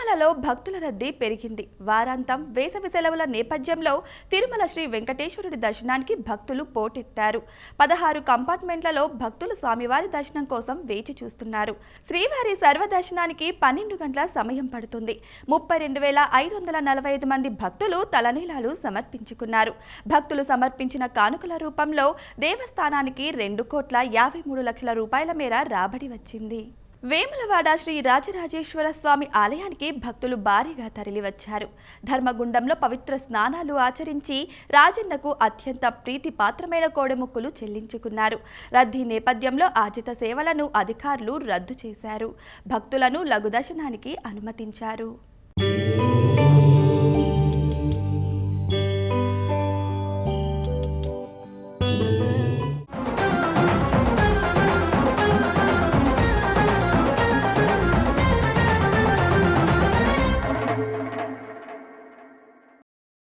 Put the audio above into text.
తిరుమలలో భక్తుల రద్దీ పెరిగింది. వారాంతం వేసవి సెలవుల నేపథ్యంలో తిరుమల శ్రీ వెంకటేశ్వరుడి దర్శనానికి భక్తులు పోటెత్తారు. పదహారు కంపార్ట్మెంట్లలో భక్తులు స్వామివారి దర్శనం కోసం వేచి చూస్తున్నారు. శ్రీవారి సర్వదర్శనానికి పన్నెండు గంటల సమయం పడుతుంది. ముప్పై రెండు వేల ఐదు వందల నలభై ఐదు మంది భక్తులు తలనీలాలు సమర్పించుకున్నారు. భక్తులు సమర్పించిన కానుకల రూపంలో దేవస్థానానికి రెండు కోట్ల యాభై మూడు లక్షల రూపాయల మేర రాబడి వచ్చింది. వేములవాడ శ్రీ రాజరాజేశ్వర స్వామి ఆలయానికి భక్తులు భారీగా తరలివచ్చారు. ధర్మగుండంలో పవిత్ర స్నానాలు ఆచరించి రాజన్నకు అత్యంత ప్రీతిపాత్రమైన కోడెముక్కులు చెల్లించుకున్నారు. రద్దీ నేపథ్యంలో ఆజిత సేవలను అధికారులు రద్దు చేశారు. భక్తులను లఘు దర్శనానికి అనుమతించారు.